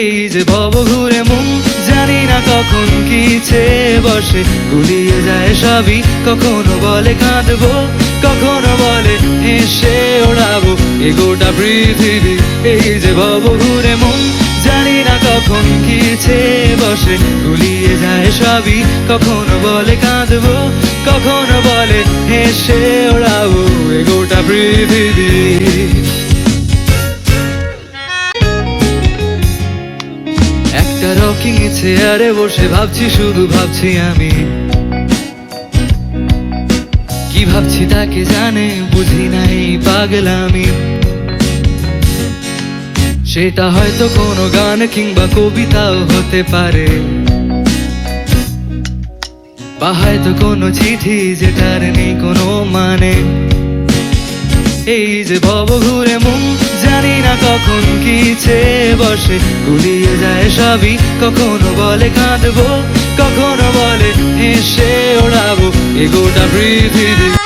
এই যে ভব ঘুরে মন, জানি না কখন কিছে বসে। গুলিয়ে যায় সবই, কখনো বলে কাঁদবো, কখনো বলে হেসে ওড়াবো। এ গোটা পৃথিবী, এই যে ভব ঘুরে মন, জানি না কখন কিছে বসে। গুলিয়ে যায় সবই, কখনো বলে কাঁদবো, কখনো বলে হেসে ওড়াবো। এ গোটা পৃথিবী একটা রকিং চেয়ারে বসে ভাবছি, শুধু ভাবছি আমি। কি ভাবছি তাকে জানে, বুঝি নাই পাগলামি সেটা হয়তো কোনো গান কিংবা কবিতাও হতে পারে। বা হয়তো কোনো চিঠি যেটার নেই কোনো মানে। এই যে ভব ঘুরে মন, জানি না চেয়ে বসে, গুলিয়ে যায় সবই। কখনো বলে কাঁদবো, কখনো বলে হেসে ওড়াবো। এ গোটা পৃথিবী